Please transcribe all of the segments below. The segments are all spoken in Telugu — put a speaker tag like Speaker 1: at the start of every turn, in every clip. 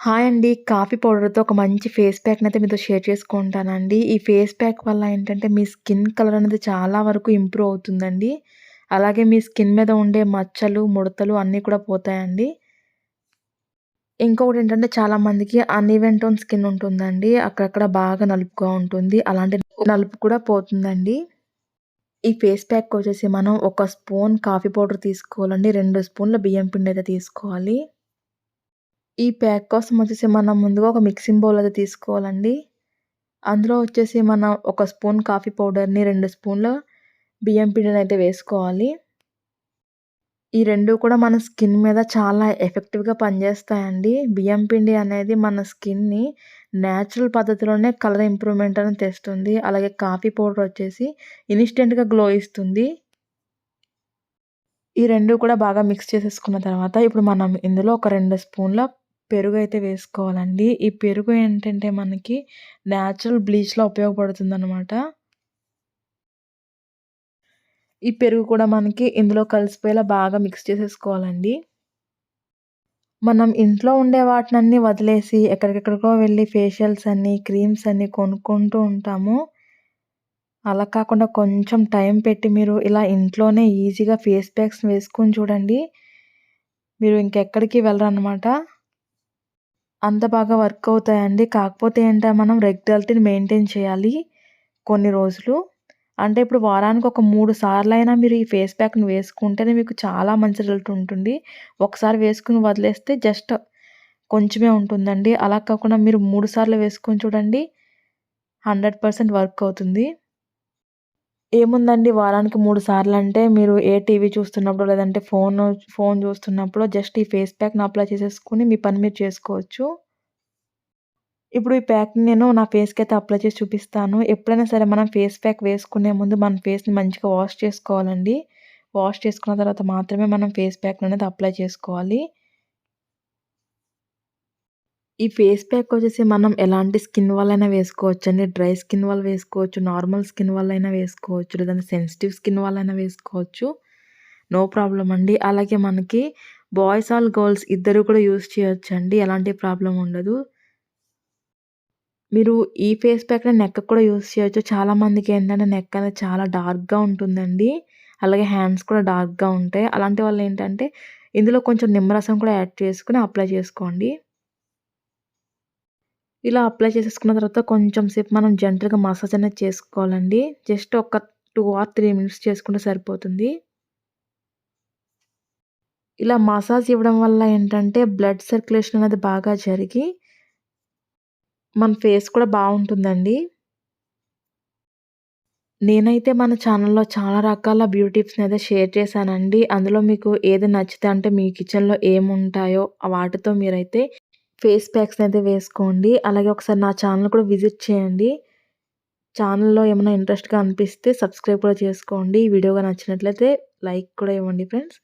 Speaker 1: హాయ్ అండి. కాఫీ పౌడర్‌తో ఒక మంచి ఫేస్ ప్యాక్‌నైతే మీతో షేర్ చేసుకుంటానండి. ఈ ఫేస్ ప్యాక్ వల్ల ఏంటంటే మీ స్కిన్ కలర్ అనేది చాలా వరకు ఇంప్రూవ్ అవుతుందండి. అలాగే మీ స్కిన్ మీద ఉండే మచ్చలు, ముడతలు అన్నీ కూడా పోతాయండి. ఇంకొకటి ఏంటంటే చాలామందికి అన్‌ఈవెన్ టోన్ స్కిన్ ఉంటుందండి. అక్కడక్కడ బాగా నలుపుగా ఉంటుంది. అలాంటి నలుపు కూడా పోతుందండి. ఈ ఫేస్ ప్యాక్ వచ్చేసి మనం ఒక స్పూన్ కాఫీ పౌడర్ తీసుకోవాలండి. రెండు స్పూన్ల బియ్యం పిండి అయితే తీసుకోవాలి. ఈ ప్యాక్ కోసం వచ్చేసి మనం ముందుగా ఒక మిక్సింగ్ బౌల్ అయితే తీసుకోవాలండి. అందులో వచ్చేసి మనం ఒక స్పూన్ కాఫీ పౌడర్‌ని, రెండు స్పూన్ల బియ్యం పిండిని అయితే వేసుకోవాలి. ఈ రెండు కూడా మన స్కిన్ మీద చాలా ఎఫెక్టివ్‌గా పనిచేస్తాయండి. బియ్యం పిండి అనేది మన స్కిన్‌ని న్యాచురల్ పద్ధతిలోనే కలర్ ఇంప్రూవ్‌మెంట్ అని తెస్తుంది. అలాగే కాఫీ పౌడర్ వచ్చేసి ఇన్‌స్టెంట్‌గా గ్లో ఇస్తుంది. ఈ రెండు కూడా బాగా మిక్స్ చేసేసుకున్న తర్వాత ఇప్పుడు మనం ఇందులో ఒక రెండు స్పూన్ల పెరుగు అయితే వేసుకోవాలండి. ఈ పెరుగు ఏంటంటే మనకి న్యాచురల్ బ్లీచ్‌లా ఉపయోగపడుతుందనమాట. ఈ పెరుగు కూడా మనకి ఇందులో కలిసిపోయేలా బాగా మిక్స్ చేసేసుకోవాలండి. మనం ఇంట్లో ఉండే వాటినన్నీ వదిలేసి ఎక్కడికెక్కడికో వెళ్ళి ఫేషియల్స్ అని, క్రీమ్స్ అన్ని కొనుక్కుంటూ ఉంటాము. అలా కాకుండా కొంచెం టైం పెట్టి మీరు ఇలా ఇంట్లోనే ఈజీగా ఫేస్ ప్యాక్స్ వేసుకొని చూడండి. మీరు ఇంకెక్కడికి వెళ్ళరనమాట. అంత బాగా వర్క్ అవుతాయండి. కాకపోతే ఏంటంటే మనం రెగ్యులారిటీని మెయింటైన్ చేయాలి కొన్ని రోజులు. అంటే ఇప్పుడు వారానికి ఒక మూడు సార్లు అయినా మీరు ఈ ఫేస్ ప్యాక్‌ని వేసుకుంటేనే మీకు చాలా మంచి రిజల్ట్ ఉంటుంది. ఒకసారి వేసుకుని వదిలేస్తే జస్ట్ కొంచెమే ఉంటుందండి. అలా కాకుండా మీరు మూడు సార్లు వేసుకొని చూడండి. 100% వర్క్ అవుతుంది. ఏముందండి వారానికి మూడు సార్లు అంటే మీరు ఏ టీవీ చూస్తున్నప్పుడు లేదంటే ఫోన్ ఫోన్ చూస్తున్నప్పుడు జస్ట్ ఈ ఫేస్ ప్యాక్‌ని అప్లై చేసేసుకుని మీ పని మీరు చేసుకోవచ్చు. ఇప్పుడు ఈ ప్యాక్‌ని నేను నా ఫేస్కి అయితే అప్లై చేసి చూపిస్తాను. ఎప్పుడైనా సరే మనం ఫేస్ ప్యాక్ వేసుకునే ముందు మన ఫేస్‌ని మంచిగా వాష్ చేసుకోవాలండి. వాష్ చేసుకున్న తర్వాత మాత్రమే మనం ఫేస్ ప్యాక్ అనేది అప్లై చేసుకోవాలి. ఈ ఫేస్ ప్యాక్ వచ్చేసి మనం ఎలాంటి స్కిన్ వాళ్ళైనా వేసుకోవచ్చండి. డ్రై స్కిన్ వాళ్ళు వేసుకోవచ్చు, నార్మల్ స్కిన్ వాళ్ళైనా వేసుకోవచ్చు, లేదంటే సెన్సిటివ్ స్కిన్ వాళ్ళైనా వేసుకోవచ్చు. నో ప్రాబ్లం అండి. అలాగే మనకి బాయ్స్ ఆల్ గర్ల్స్ ఇద్దరు కూడా యూజ్ చేయొచ్చండి. ఎలాంటి ప్రాబ్లం ఉండదు. మీరు ఈ ఫేస్ ప్యాక్‌ని నెక్ కూడా యూజ్ చేయొచ్చు. చాలామందికి ఏంటంటే నెక్ అనేది చాలా డార్క్‌గా ఉంటుందండి. అలాగే హ్యాండ్స్ కూడా డార్క్‌గా ఉంటాయి. అలాంటి వాళ్ళు ఏంటంటే ఇందులో కొంచెం నిమ్మరసం కూడా యాడ్ చేసుకొని అప్లై చేసుకోండి. ఇలా అప్లై చేసేసుకున్న తర్వాత కొంచెం సేపు మనం జనరల్గా మసాజ్ అనేది చేసుకోవాలండి. జస్ట్ ఒక టూ ఆర్ త్రీ మినిట్స్ చేసుకుంటే సరిపోతుంది. ఇలా మసాజ్ ఇవ్వడం వల్ల ఏంటంటే బ్లడ్ సర్క్యులేషన్ అనేది బాగా జరిగి మన ఫేస్ కూడా బాగుంటుందండి నేనైతే మన ఛానల్‌లో చాలా రకాల బ్యూటీ అయితే షేర్ చేశానండి. అందులో మీకు ఏది నచ్చితే అంటే మీ కిచెన్‌లో ఏముంటాయో వాటితో మీరైతే ఫేస్ ప్యాక్స్‌నైతే వేసుకోండి. అలాగే ఒకసారి నా ఛానల్ కూడా విజిట్ చేయండి. ఛానల్‌లో ఏమైనా ఇంట్రెస్ట్‌గా అనిపిస్తే సబ్స్క్రైబ్ కూడా చేసుకోండి. ఈ వీడియోగా నచ్చినట్లయితే లైక్ కూడా ఇవ్వండి ఫ్రెండ్స్.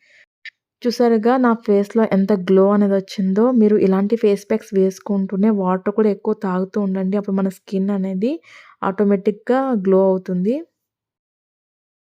Speaker 1: చూసారుగా నా ఫేస్‌లో ఎంత గ్లో అనేది వచ్చిందో. మీరు ఇలాంటి ఫేస్ ప్యాక్స్ వేసుకుంటూనే వాటర్ కూడా ఎక్కువ తాగుతూ ఉండండి. అప్పుడు మన స్కిన్ అనేది ఆటోమేటిక్‌గా గ్లో అవుతుంది.